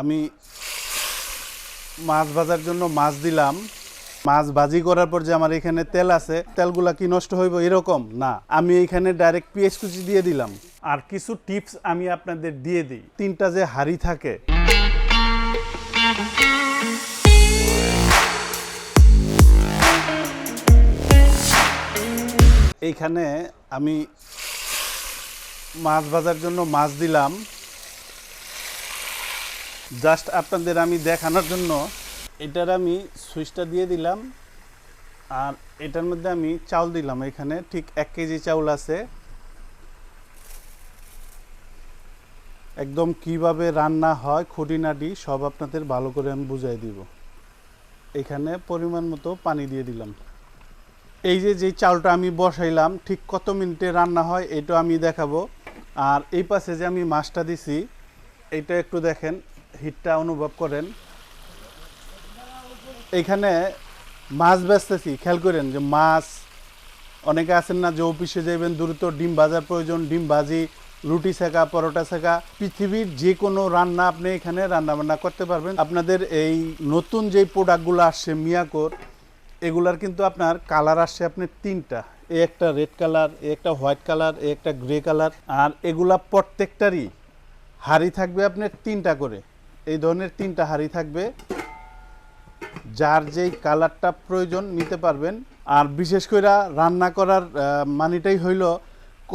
আমি মাছ ভাজার জন্য মাছ দিলাম। মাছ ভাজি করার পর যে আমার এখানে তেল আছে তেলগুলা কি নষ্ট হইব এরকম? না। আমি এখানে ডাইরেক্ট পেঁয়াজ কুচি দিয়ে দিলাম। আর কিছু টিপস আমি আপনাদের দিয়ে দিই। তিনটা যে হাড়ি থাকে। এইখানে আমি মাছ ভাজার জন্য মাছ দিলাম। জাস্ট আপনাদের আমি দেখানোর জন্য এটার আমি সুইচটা দিয়ে দিলাম আর এটার মধ্যে আমি চাউল দিলাম। এখানে ঠিক এক কেজি চাউল আছে। একদম কীভাবে রান্না হয়, খুঁটিনাটি সব আপনাদের ভালো করে আমি বুঝাই দিব। এখানে পরিমাণ মতো পানি দিয়ে দিলাম। এই যে যে চালটা আমি বসাইলাম, ঠিক কত মিনিটে রান্না হয় এটা আমি দেখাবো। আর এই পাশে যে আমি মাছটা দিছি, এটা একটু দেখেন হিটটা অনুভব করেন। এইখানে মাছ বেচতেছি, খেয়াল করেন যে মাছ, অনেকে আছেন না যে অফিসে যাবেন দ্রুত ডিম ভাজার প্রয়োজন, ডিম ভাজি, রুটি শেখা, পরোটা শেখা। পৃথিবীর যে কোনো রান্না আপনি এখানে রান্না বান্না করতে পারবেন। আপনাদের এই নতুন যে প্রোডাক্টগুলো আসছে, মিয়াকোর, এগুলার কিন্তু আপনার কালার আসছে আপনি তিনটা। এ একটা রেড কালার এ একটা হোয়াইট কালার এ একটা গ্রে কালার আর এগুলা প্রত্যেকটারই হাড়ি থাকবে আপনার তিনটা করে। এই ধরনের তিনটা হাড়ি থাকবে। যার যেই কালারটা প্রয়োজন নিতে পারবেন। আর বিশেষ করে রান্না করার মানেটাই হইল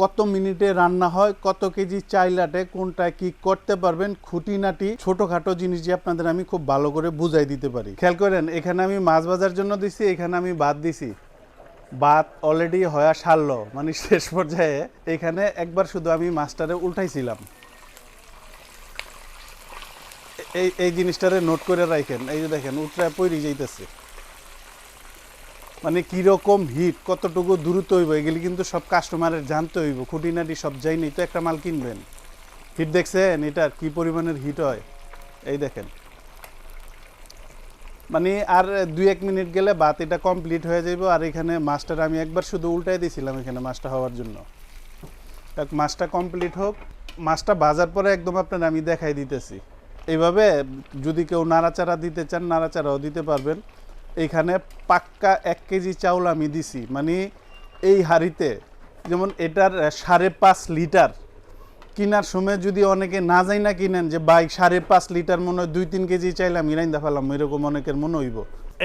কত মিনিটে রান্না হয়, কত কেজি চাইলাটে কোনটা কি করতে পারবেন, খুঁটিনাটি, ছোটোখাটো জিনিস যে আপনাদের আমি খুব ভালো করে বুঝাই দিতে পারি। খেয়াল করেন, এখানে আমি মাছ ভাজার জন্য দিছি, এখানে আমি ভাত দিছি। ভাত অলরেডি হয়া সারলো মানে শেষ পর্যায়ে এখানে একবার শুধু আমি মাছটারে উল্টাইছিলাম। এই এই জিনিসটারে নোট করে রাখেন এই যে দেখেন উঠরা পইরি যাইতেছে। মানে কীরকম হিট কতটুকু দ্রুত হইব, এগুলি কিন্তু সব কাস্টমারের জানতে হইব। খুঁটিনাটি সব যাই যাইনি তো একটা মাল কিনবেন। হিট দেখছেন? এটার কি পরিমাণের হিট হয়? এই দেখেন। মানে আর দুই এক মিনিট গেলে বাত এটা কমপ্লিট হয়ে যাইব, আর এখানে মাছটার আমি একবার শুধু উল্টাই দিয়েছিলাম এখানে মাছটা হওয়ার জন্য। মাছটা কমপ্লিট হোক। মাছটা বাজার পরে একদম আপনার আমি দেখাই দিতেছি। এইভাবে যদি কেউ নাড়াচাড়া দিতে চান, নাড়াচাড়াও দিতে পারবেন। এইখানে পাক্কা এক কেজি চাউল আমি দিছি। মানে এই হাড়িতে, যেমন এটার সাড়ে পাঁচ লিটার কিনার সময় যদি অনেকে না যাই না কিনেন যে বাইক সাড়ে পাঁচ লিটার মনে হয় দুই, তিন কেজি চাইলাম ইরাইন্দা ফেলাম, এরকম অনেকের মনে হইব।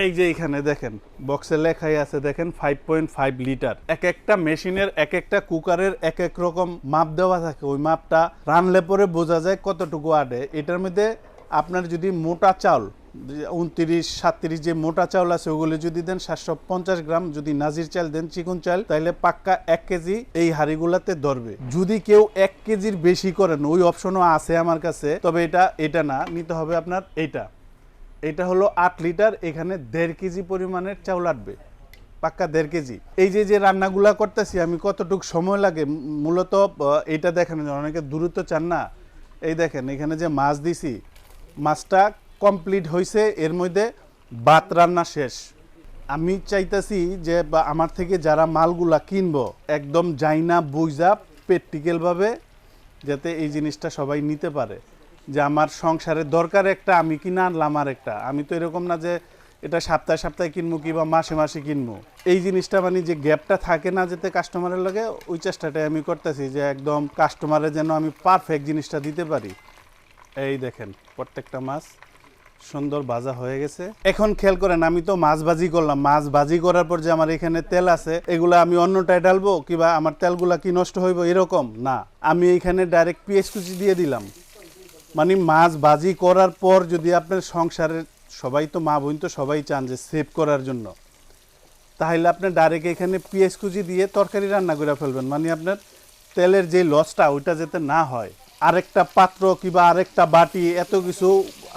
এই যে এখানে দেখেন বক্সে লেখাই আছে দেখেন ফাইভ পয়েন্ট ফাইভ লিটার এক একটা মেশিনের এক একটা কুকারের এক এক রকম মাপ দেওয়া থাকে। ওই মাপটা রানলে পরে বোঝা যায় কতটুকু আডে এটার মধ্যে আপনার যদি মোটা চাল উনত্রিশ, সাতত্রিশ যে মোটা চাউল আছে, ওগুলো যদি দেন সাতশো পঞ্চাশ গ্রাম, যদি নাজির চাল দেন চিকন চাল তাহলে পাক্কা এক কেজি এই হাড়িগুলাতে ধরবে। যদি কেউ এক কেজির বেশি করেন, ওই অপশনও আছে আমার কাছে, তবে এটা এটা না, নিতে হবে আপনার এইটা। এটা হলো আট লিটার, এখানে দেড় কেজি পরিমাণের চাউল আটবে, পাক্কা দেড় কেজি। এই যে যে রান্নাগুলা করতেছি, আমি কতটুক সময় লাগে মূলত এটা দেখেন, অনেকে দূরত্ব চান না। এই দেখেন, এখানে যে মাছ দিছি, মাছটা কমপ্লিট হয়েছে এর মধ্যে ভাত রান্না শেষ। আমি চাইতেছি যে আমার থেকে যারা মালগুলা কিনবো, একদম যাই না বুঝা প্র্যাকটিক্যালভাবে, যাতে এই জিনিসটা সবাই নিতে পারে। যে আমার সংসারের দরকার একটা, আমি কিনা আনলাম আর একটা আমি তো এরকম না যে এটা সপ্তাহে সপ্তাহে কিনবো কিংবা মাসে মাসে কিনবো। এই জিনিসটা মানে যে গ্যাপটা থাকে না যাতে কাস্টমারের লাগে, ওই চেষ্টাটাই আমি করতেছি যে একদম কাস্টমারের যেন আমি পারফেক্ট জিনিসটা দিতে পারি। এই দেখেন, প্রত্যেকটা মাছ সুন্দর ভাজা হয়ে গেছে। এখন খেয়াল করেন, আমি তো মাছ ভাজি করলাম। মাছ ভাজি করার পর যে আমার এখানে তেল আছে, এগুলো আমি অন্যটায় ডালবো কিংবা আমার তেলগুলা কি নষ্ট হইব এরকম? না। আমি এখানে ডাইরেক্ট পিএস কুচি দিয়ে দিলাম। মানে মাছ বাজি করার পর যদি আপনার সংসারের সবাই তো মা বোন তো সবাই চান যে সেভ করার জন্য, তাহলে আপনি ডাইরেক্ট এখানে পেঁয়াজ কুচি দিয়ে তরকারি রান্না করে ফেলবেন। মানে আপনার তেলের যে লসটা ওইটা যাতে না হয়। আরেকটা পাত্র কিংবা আরেকটা বাটি, এত কিছু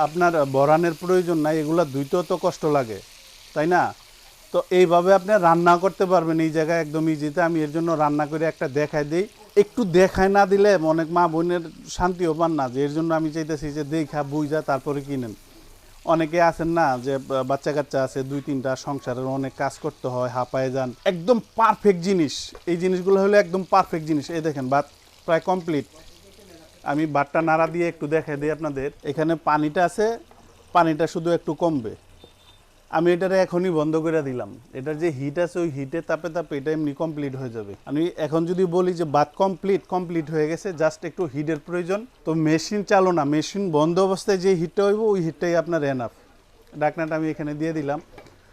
আপনার বরানের প্রয়োজন নাই, এগুলো ধুইতেও তো কষ্ট লাগে, তাই না? তো এইভাবে আপনি রান্না করতে পারবেন। এই জায়গায় একদম ইজিতে আমি এর জন্য রান্না করে একটা দেখাই দিই। একটু দেখায় না দিলে অনেক মা বোনের শান্তিও পান না যে, এর জন্য আমি চাইতেছি যে, দেখা বুঝা তারপরে কিনেন। অনেকে আছেন না যে বাচ্চা কাচ্চা আছে, দুই তিনটা সংসারের অনেক কাজ করতে হয়, হাঁপায়ে যান। একদম পারফেক্ট জিনিস। এই জিনিসগুলো হলো একদম পারফেক্ট জিনিস। এই দেখেন, ভাত প্রায় কমপ্লিট আমি বাটটা নাড়া দিয়ে একটু দেখাই দিই আপনাদের। এখানে পানিটা আছে, পানিটা শুধু একটু কমবে। আমি এটারে এখনই বন্ধ করে দিলাম। এটার যে হিট আছে, ওই হিটে তাপে তাপে এটা এমনি কমপ্লিট হয়ে যাবে। আমি এখন যদি বলি যে বাদ কমপ্লিট কমপ্লিট হয়ে গেছে জাস্ট একটু হিটের প্রয়োজন। তো মেশিন চালো না মেশিন বন্ধ অবস্থায় যে হিটটা হইব, ওই হিটটাই আপনার এনাফ ডাকনাটা আমি এখানে দিয়ে দিলাম।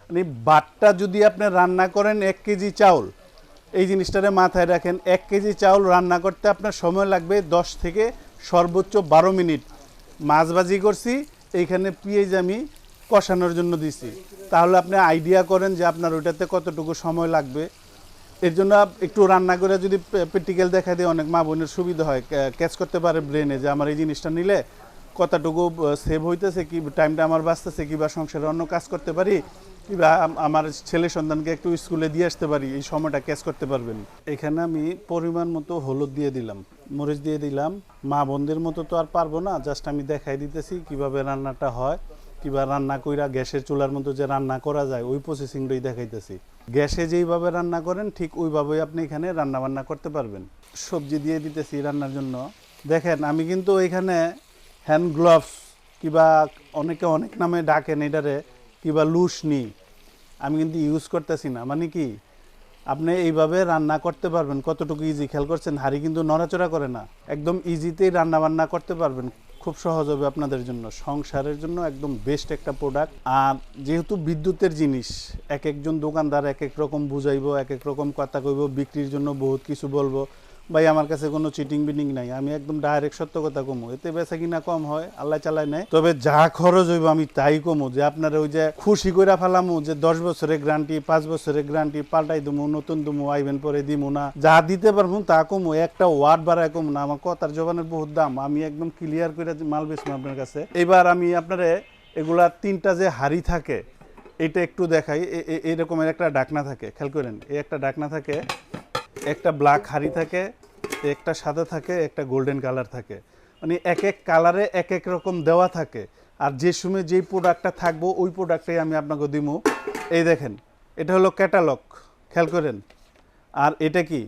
মানে বাটটা যদি আপনি রান্না করেন এক কেজি চাউল, এই জিনিসটারে মাথায় রাখেন, এক কেজি চাউল রান্না করতে আপনার সময় লাগবে দশ থেকে সর্বোচ্চ বারো মিনিট। মাছ ভাজি করছি, এইখানে পেঁয়াজ আমি কষানোর জন্য দিছি। তাহলে আপনি আইডিয়া করেন যে আপনার ওইটাতে কতটুকু সময় লাগবে। এর জন্য একটু রান্না করে যদি প্র্যাকটিক্যাল দেখা দিয়ে অনেক মা বোনের সুবিধা হয়। ক্যাচ করতে পারে ব্রেনে যে আমার এই জিনিসটা নিলে কতটুকু সেভ হইতেছে কি টাইমটা আমার বাঁচতেছে কিংবা সংসারে অন্য কাজ করতে পারি কিংবা আম- আমার ছেলে সন্তানকে একটু স্কুলে দিয়ে আসতে পারি, এই সময়টা ক্যাচ করতে পারবেন। এখানে আমি পরিমাণ মতো হলুদ দিয়ে দিলাম, মরিচ দিয়ে দিলাম। মা বোনদের মতো তো আর পারব না জাস্ট আমি দেখাই দিতেছি কীভাবে রান্নাটা হয়। কিবা রান্না কইরা গ্যাসের চুলার মতো যে রান্না করা যায়, ওই প্রসেসিংটাই দেখাইতেছি। গ্যাসে যেইভাবে রান্না করেন, ঠিক ওইভাবেই আপনি এখানে রান্না বান্না করতে পারবেন। সবজি দিয়ে দিতেছি রান্নার জন্য। দেখেন, আমি কিন্তু এখানে হ্যান্ড গ্লোভস কিবা অনেকে অনেক নামে ডাকেন এটারে, কিবা লুস নি আমি কিন্তু ইউজ করতেছি না। মানে কি? আপনি এইভাবে রান্না করতে পারবেন। কতটুকু ইজি খেয়াল করছেন? হাড়ি কিন্তু নড়াচড়া করে না। একদম ইজিতেই রান্না বান্না করতে পারবেন। খুব সহজ হবে আপনাদের জন্য। সংসারের জন্য একদম বেস্ট একটা প্রোডাক্ট আর যেহেতু বিদ্যুতের জিনিস, এক একজন দোকানদার এক এক রকম বুঝাইবো, এক এক রকম কথা কইব, বিক্রির জন্য বহুত কিছু বলব। ভাই, আমার কাছে কোনো চিটিং বিটিং নাই। আমি একদম ডাইরেক্ট সত্য কথা কমু। এতে বেচা কিনা কম হয়, আল্লাহ চালায় নেয়। তবে যা খরচ হইব আমি তাই কমু যে আপনার ওই যে খুশি কইরা ফেলামু যে দশ বছরের গ্যারান্টি পাঁচ বছরের গ্যারান্টি পাল্টাই দিমু, নতুন দিমু, আইবেন পরে দিমু না। যা দিতে পারব তা কমু, একটা ওয়ার্ড বাড়ায় কমু না। আমার কথার জবানের বহুত দাম। আমি একদম ক্লিয়ার করে মাল বেচবো আপনার কাছে। এবার আমি আপনারে এগুলা তিনটা যে হাড়ি থাকে, এটা একটু দেখাই। এরকমের একটা ডাকনা থাকে। খেয়াল করেন, এই একটা ডাকনা থাকে একটা ব্ল্যাক হাড়ি থাকে, একটা সাদা থাকে, একটা গোল্ডেন কালার থাকে। মানে এক এক কালারে এক এক রকম দেওয়া থাকে। আর যে সময় যেই প্রোডাক্টটা থাকব, ওই প্রোডাক্টটাই আমি আপনাকে দিব এই দেখেন, এটা হলো ক্যাটালগ খেয়াল করেন। আর এটা কি?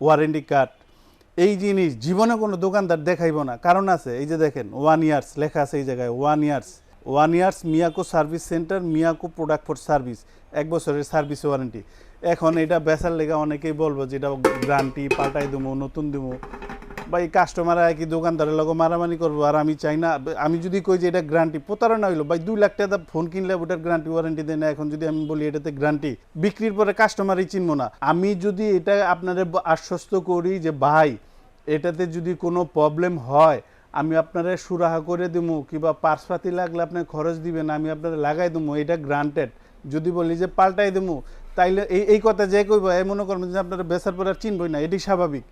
ওয়ারেন্টি কার্ড এই জিনিস জীবনে কোনো দোকানদার দেখাইব না। কারণ আছে, এই যে দেখেন ওয়ান ইয়ার্স লেখা আছে এই জায়গায় one years one years Miyako service center Miyako product for service এক বছরের সার্ভিস ওয়ারেন্টি এখন এটা বেচার লেগে অনেকেই বলব যে এটা গ্যারান্টি পাল্টাই দেবো নতুন দেবো বা এই কাস্টমার কি দোকানদারের লগে মারামারি করব আর আমি চাই না, আমি যদি কই যে এটা গ্যারান্টি, প্রতারণা হইল। ভাই, দুই লাখ টাকা ফোন কিনলে ওটার গ্যারান্টি ওয়ারেন্টি দেয় না। এখন যদি আমি বলি এটাতে গ্যারান্টি, বিক্রির পরে কাস্টমারই চিনবো না। আমি যদি এটা আপনাদের আশ্বস্ত করি যে, ভাই, এটাতে যদি কোনো প্রবলেম হয়, আমি আপনারা সুরাহা করে দেবো কিংবা পার্সপাতি লাগলে আপনার খরচ দিবেন, আমি আপনারা লাগাই দেবো এটা গ্রান্টেড যদি বলি যে, পাল্টাই দেবো তাইলে এই এই কথা যে কইব, এই মনে করবেন যে আপনারা বেচার পরে আর চিনবই না, এটি স্বাভাবিক।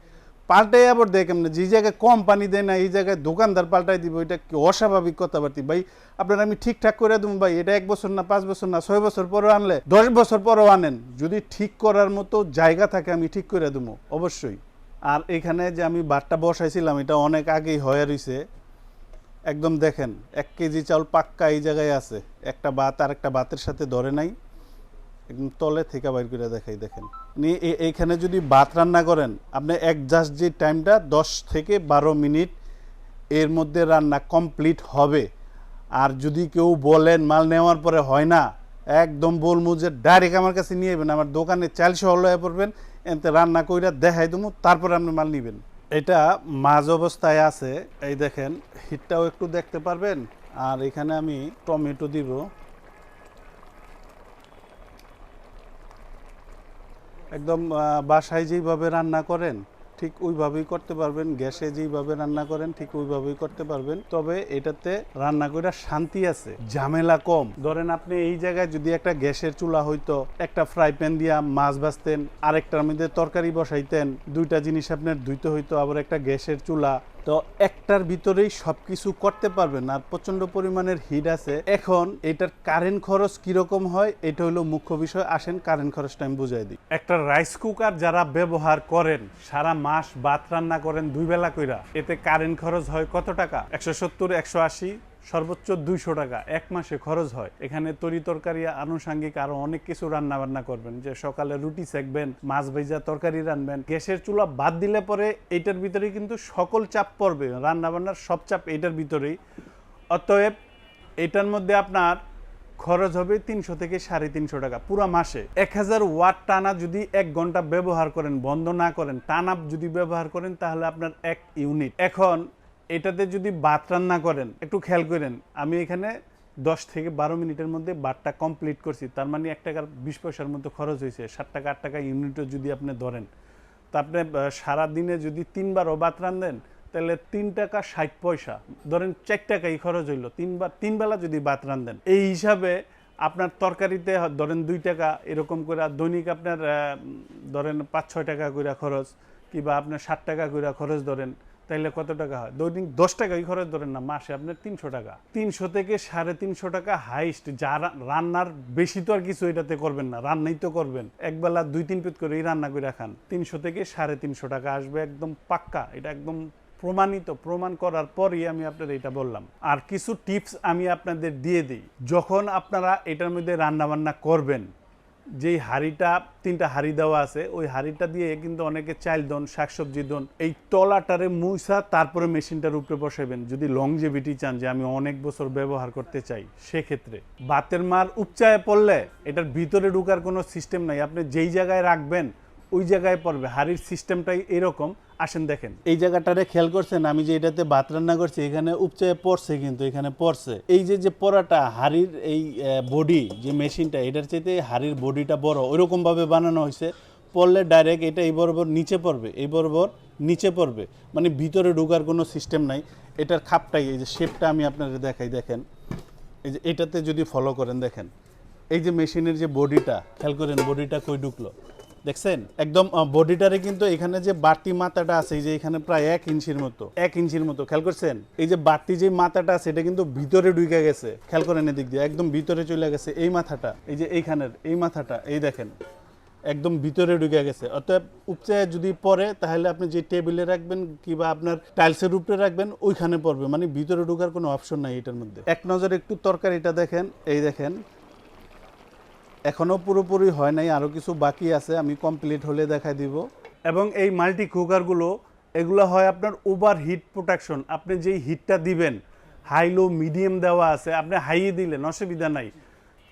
পাল্টাই আবার দেয় কেমন? যে জায়গায় কম পানি দেয় না, এই জায়গায় দোকানদার পাল্টাই দিব, এটা কি অস্বাভাবিক কথাবার্তি? ভাই, আপনারা আমি ঠিকঠাক করে দেবো, ভাই, এটা এক বছর না, পাঁচ বছর না, ছয় বছর পরেও আনলে, দশ বছর পরেও আনেন। যদি ঠিক করার মতো জায়গা থাকে, আমি ঠিক করে দেবো, অবশ্যই। আর এখানে যে আমি বাটটা বসাইছিলাম, এটা অনেক আগেই হয়ে রইছে। একদম দেখেন, এক কেজি চাউল পাক্কা এই জায়গায় আছে। একটা বাত আর একটা বাতের সাথে ধরে নাই। তলে থেকে বাইর করে দেখাই, দেখেন। আপনি এইখানে যদি ভাত রান্না করেন, আপনি এক জাস্ট যে টাইমটা দশ থেকে বারো মিনিট এর মধ্যে রান্না কমপ্লিট হবে। আর যদি কেউ বলেন মাল নেওয়ার পরে হয় না, একদম বলব যে ডাইরেক্ট আমার কাছে নিয়ে যাবেন, আমার দোকানে চাল সহ লয়ে পড়বেন এতে রান্না কইরা দেখাই দেবো তারপরে আপনি মাল নেবেন। এটা মাঝ অবস্থায় আছে, এই দেখেন, হিটটাও একটু দেখতে পারবেন, আর এখানে আমি টমেটো দিব। একদম বাসায় যেইভাবে রান্না করেন, ঠিক ওইভাবেই করতে পারবেন। গ্যাসে যেইভাবে রান্না করেন, ঠিক ওইভাবেই করতে পারবেন। তবে এটাতে রান্না করার শান্তি আছে, ঝামেলা কম। ধরেন আপনি এই জায়গায় যদি একটা গ্যাসের চুলা হইতো, একটা ফ্রাই প্যান দিয়া মাছ ভাজতেন, আরেকটার মধ্যে তরকারি বসাইতেন, দুইটা জিনিস আপনার ধুইতে হইতো, আবার একটা গ্যাসের চুলা তো একটার ভিতরেই সব কিছু করতে পারবেন আর প্রচণ্ড পরিমাণের হিট আছে। এখন এটার কারেন্ট খরচ কীরকম হয়, এটা হলো মুখ্য বিষয়। আসেন কারেন্ট খরচটা আমি বুঝাই দিই। একটা রাইস কুকার যারা ব্যবহার করেন, সারা মাস ভাত রান্না করেন দুই বেলা কইরা, এতে কারেন্ট খরচ হয় কত টাকা? একশো সত্তর, একশো আশি? সর্বোচ্চ দুইশো টাকা এক মাসে খরচ হয়। এখানে তরি তরকারি, আনুষাঙ্গিক আরও অনেক কিছু রান্না বান্না করবেন। যে সকালে রুটি সেকবেন, মাছ ভেজা তরকারি রানবেন গ্যাসের চুলা বাদ দিলে পরে এইটার ভিতরে কিন্তু সকল চাপ পড়বে। রান্না বান্নার সব চাপ এইটার ভিতরেই। অতএব এটার মধ্যে আপনার খরচ হবে তিনশো থেকে সাড়ে তিনশো টাকা পুরো মাসে। এক হাজার ওয়াট টানা যদি এক ঘণ্টা ব্যবহার করেন, বন্ধ না করেন, টানা যদি ব্যবহার করেন, তাহলে আপনার এক ইউনিট। এখন এটাতে যদি ভাত রান্না করেন, একটু খেয়াল করেন, আমি এখানে দশ থেকে বারো মিনিটের মধ্যে বাটটা কমপ্লিট করছি। তার মানে এক টাকার বিশ পয়সার মতো খরচ হয়েছে, ষাট টাকা, আট টাকা ইউনিটও যদি আপনি ধরেন। তা আপনি সারাদিনে যদি তিনবারও ভাত রান্ধেন তাহলে তিন টাকা ষাট পয়সা, ধরেন চার টাকাই খরচ হইল। তিনবার, তিনবেলা যদি ভাত রান্ধেন এই হিসাবে আপনার তরকারিতে ধরেন দুই টাকা এরকম করে দৈনিক আপনার ধরেন পাঁচ, ছয় টাকা করে খরচ, কিংবা আপনার ষাট টাকা করে খরচ ধরেন তাইলে কত টাকা হয়? দৈনিক দশ টাকাই খরচ ধরেন না, মাসে আপনার তিনশো টাকা। তিনশো থেকে সাড়ে তিনশো টাকা হাইস্ট, যা রান্নার বেশি তো আর কিছু এটাতে করবেন না, রান্নাই তো করবেন। একবেলা দুই তিন পিট করেই রান্না করে খান। তিনশো থেকে সাড়ে তিনশো টাকা আসবে একদম পাক্কা, এটা একদম প্রমাণিত, প্রমাণ করার পরই আমি আপনাদের এটা বললাম। আর কিছু টিপস আমি আপনাদের দিয়ে দিই। যখন আপনারা এটার মধ্যে রান্না বান্না করবেন যেই হাড়িটা, তিনটা হাড়ি দেওয়া আছে, ওই হাড়িটা দিয়ে কিন্তু অনেকে চাইল দন, শাকসবজি দন, এই তলাটারে মুইসা তারপরে মেশিনটার উপরে বসাবেন যদি লংজেভিটি চান যে আমি অনেক বছর ব্যবহার করতে চাই, সেক্ষেত্রে। বাতের মার উপচায় পড়লে এটার ভিতরে ঢুকার কোনো সিস্টেম নাই। আপনি যেই জায়গায় রাখবেন ওই জায়গায় পড়বে, হাড়ির সিস্টেমটাই এরকম। আসেন দেখেন। এই জায়গাটারে খেয়াল করছেন, আমি যে এটাতে ভাত রান্না করছি, এখানে উপচে পড়ছে কিন্তু, এখানে পড়ছে। এই যে যে পড়াটা, হাড়ির এই বডি যে মেশিনটা এটার চাইতে হাড়ির বডিটা বড়। ওইরকম ভাবে বানানো হয়েছে। পড়লে ডাইরেক্ট এটা এই বরাবর নিচে পড়বে, এই বরাবর নিচে পড়বে। মানে ভিতরে ঢোকার কোনো সিস্টেম নাই। এটার খাপটাই, এই যে শেপটা আমি আপনাদের দেখাই, দেখেন। এই যে, এটাতে যদি ফলো করেন, দেখেন। এই যে মেশিনের যে বডিটা খেয়াল করেন বডিটা কই ঢুকলো? দেখছেন? একদম বডিটারে কিন্তু এখানে যে বাড়তি মাথাটা আছে, এই যে এখানে প্রায় এক ইঞ্চির মতো, এক ইঞ্চির মতো, খেয়াল করছেন? এই যে বাড়তি যে মাথাটা আছে, এটা কিন্তু ভিতরে ঢুকে গেছে। খেয়াল করেন এদিক দিয়ে, একদম ভিতরে চলে গেছে এই মাথাটা, এই যে এইখানের, এই মাথাটা, এই দেখেন, একদম ভিতরে ঢুকে গেছে। অতএব উপচায় যদি পড়ে, তাহলে আপনি যে টেবিলে রাখবেন কিংবা আপনার টাইলসের উপরে রাখবেন, ওইখানে পড়বে। মানে ভিতরে ঢুকার কোনো অপশন নাই এটার মধ্যে। এক নজর একটু তরকারিটা দেখেন, এই দেখেন এখনও পুরোপুরি হয় নাই আরও কিছু বাকি আছে, আমি কমপ্লিট হলে দেখাই দিব। এবং এই মাল্টি কুকারগুলো এগুলো হয় আপনার ওভার হিট প্রোটেকশন আপনি যেই হিটটা দিবেন হাই লো মিডিয়াম দেওয়া আছে, আপনি হাইয়ে দিলেন, অসুবিধা নাই।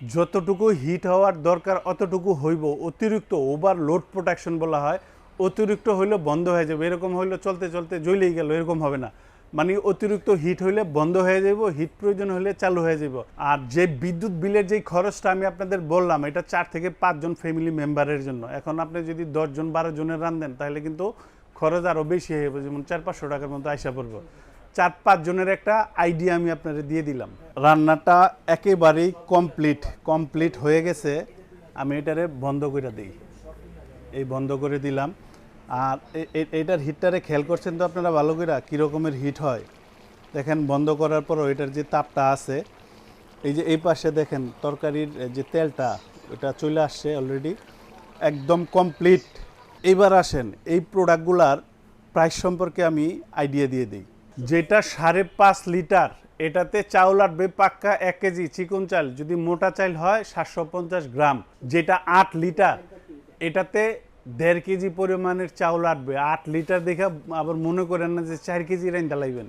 যতটুকু হিট হওয়ার দরকার, অতটুকু হইব। অতিরিক্ত ওভার লোড প্রোটেকশন বলা হয়, অতিরিক্ত হইলে বন্ধ হয়ে যাবে। এরকম হইলে চলতে চলতে জ্বলেই গেল, এরকম হবে না। মানে অতিরিক্ত হিট হইলে বন্ধ হয়ে যাব হিট প্রয়োজন হলে চালু হয়ে যাব আর যে বিদ্যুৎ বিলের যেই খরচটা আমি আপনাদের বললাম, এটা চার থেকে পাঁচজন ফ্যামিলি মেম্বারের জন্য। এখন আপনি যদি দশজন বারো জনের রান্ধেন তাহলে কিন্তু খরচ আরও বেশি হয়ে যাবে যেমন চার পাঁচশো টাকার মতো আইসা পড়ব। চার পাঁচ জনের একটা আইডিয়া আমি আপনাদের দিয়ে দিলাম। রান্নাটা একেবারেই কমপ্লিট কমপ্লিট হয়ে গেছে। আমি এটারে বন্ধ করে দিই। এই বন্ধ করে দিলাম। আর এটার হিটটারে খেয়াল করছেন তো আপনারা ভালো করে কী রকমের হিট হয়? দেখেন, বন্ধ করার পরও এটার যে তাপটা আছে, এই যে এই পাশে দেখেন, তরকারির যে তেলটা ওটা চলে আসছে অলরেডি একদম কমপ্লিট এইবার আসেন, এই প্রোডাক্টগুলার প্রাইস সম্পর্কে আমি আইডিয়া দিয়ে দিই। যেটা সাড়ে পাঁচ লিটার, এটাতে চাউল আটবে পাক্কা এক কেজি, চিকন চাল। যদি মোটা চাল হয়, সাতশো পঞ্চাশ গ্রাম। যেটা আট লিটার, এটাতে দেড় কেজি পরিমাণের চাউল আটবে। আট লিটার দেখে আবার মনে করেন না যে চার কেজি রাইন ডালাইবেন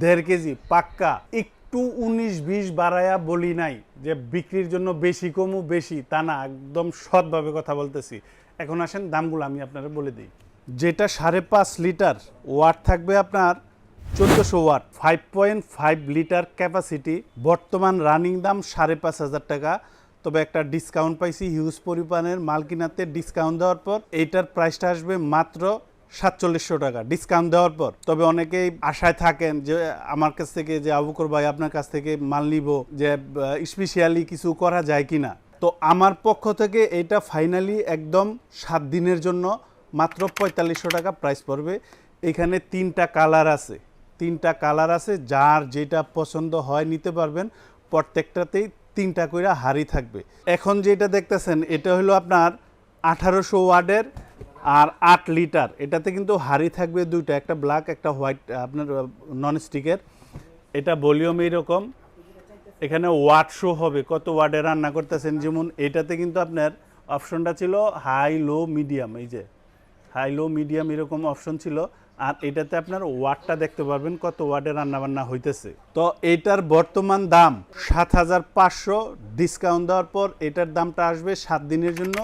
দেড় কেজি, পাক্কা। একটু উনিশ বিশ বাড়ায়া বলি নাই যে বিক্রির জন্য বেশি কমু, বেশি তা না, একদম সৎভাবে কথা বলতেছি। এখন আসেন দামগুলো আমি আপনারা বলে দিই। যেটা সাড়ে পাঁচ লিটার, ওয়াট থাকবে আপনার চোদ্দোশো watt five point five liter capacity বর্তমান রানিং দাম সাড়ে পাঁচ হাজার টাকা। তবে একটা ডিসকাউন্ট পাইছি হিউজ পরিমাণের, মাল কিনাতে ডিসকাউন্ট দেওয়ার পর এইটার প্রাইসটা আসবে মাত্র সাতচল্লিশশো টাকা। ডিসকাউন্ট দেওয়ার পর। তবে অনেকেই আশায় থাকেন যে, আমার কাছ থেকে যে আবুকর ভাই আপনার কাছ থেকে মাল নিব, যে স্পেশালি কিছু করা যায় কিনা। তো আমার পক্ষ থেকে এটা ফাইনালি একদম সাত দিনের জন্য মাত্র পঁয়তাল্লিশশো টাকা প্রাইস পড়বে। এখানে তিনটা কালার আছে। তিনটা কালার আছে, যার যেটা পছন্দ হয় নিতে পারবেন। প্রত্যেকটাতেই তিনটা কইরা হাড়ি থাকবে। এখন যেটা দেখতেছেন, এটা হলো আপনার আঠারোশো ওয়ার্ডের আর আট লিটার। এটাতে কিন্তু হাড়ি থাকবে দুইটা, একটা ব্ল্যাক একটা হোয়াইট আপনার নন স্টিকের এটা ভলিউম এইরকম। এখানে ওয়াট শো হবে, কত ওয়ার্ডে রান্না করতেছেন? যেমন এটাতে কিন্তু আপনার অপশনটা ছিল হাই লো মিডিয়াম এই যে। হাই লো মিডিয়াম এরকম অপশন ছিল। আর এটাতে আপনার ওয়াটটা দেখতে পারবেন কত ওয়ার্ডে রান্না বান্না হইতেছে। তো এটার বর্তমান দাম সাত হাজার পাঁচশো ডিসকাউন্ট দেওয়ার পর এটার দামটা আসবে সাত দিনের জন্য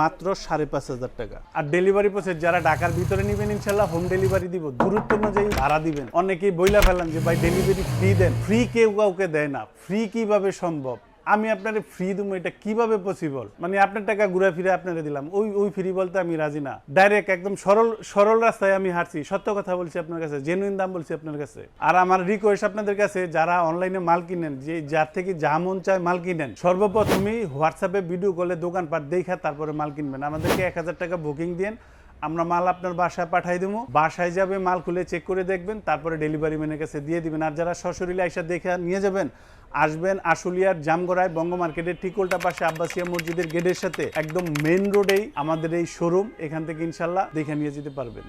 মাত্র সাড়ে পাঁচ হাজার টাকা। আর ডেলিভারি প্রসেস যারা ঢাকার ভিতরে নেবেন ইনশাল্লাহ হোম ডেলিভারি দিব। দূরত্ব অনুযায়ী ভাড়া দিবেন। অনেকেই বইলা ফেলেন যে, ভাই ডেলিভারি ফ্রি দেন। ফ্রি কেউ কাউকে দেয় না। ফ্রি কীভাবে সম্ভব? আমি আপনার ফ্রি দেবো, এটা কীভাবে পসিবল মানে আপনার টাকা ঘুরে ফিরে আপনারা দিলাম, ওই ওই ফ্রি বলতে আমি রাজি না। ডাইরেক্ট একদম সরল সরল রাস্তায় আমি হাঁটছি, সত্য কথা বলছি আপনার কাছে জেনুইন দাম বলছি আপনার কাছে। আর আমার রিকোয়েস্ট আপনাদের কাছে, যারা অনলাইনে মাল কিনেন, যে যার থেকে যা মন চায় মাল কিনেন, সর্বপ্রথমই হোয়াটসঅ্যাপে ভিডিও করলে দোকানপাট দেখা তারপরে মাল কিনবেন। আমাদেরকে এক হাজার টাকা বুকিং দিন আমরা মাল আপনার বাসায় পাঠাই দেবো, বাসায় যাবে, মাল খুলে চেক করে দেখবেন, তারপরে ডেলিভারি ম্যানের কাছে দিয়ে দিবেন। আর যারা সশরীরে আইসা দেখে নিয়ে যাবেন আসবেন আশুলিয়ার জামগড়ায় বঙ্গ মার্কেটের ঠিক উল্টা পাশে আব্বাসিয়া মসজিদের গেটের সাথে, একদম মেন রোডেই আমাদের এই শোরুম এখান থেকে ইনশাল্লাহ দেখে নিয়ে যেতে পারবেন।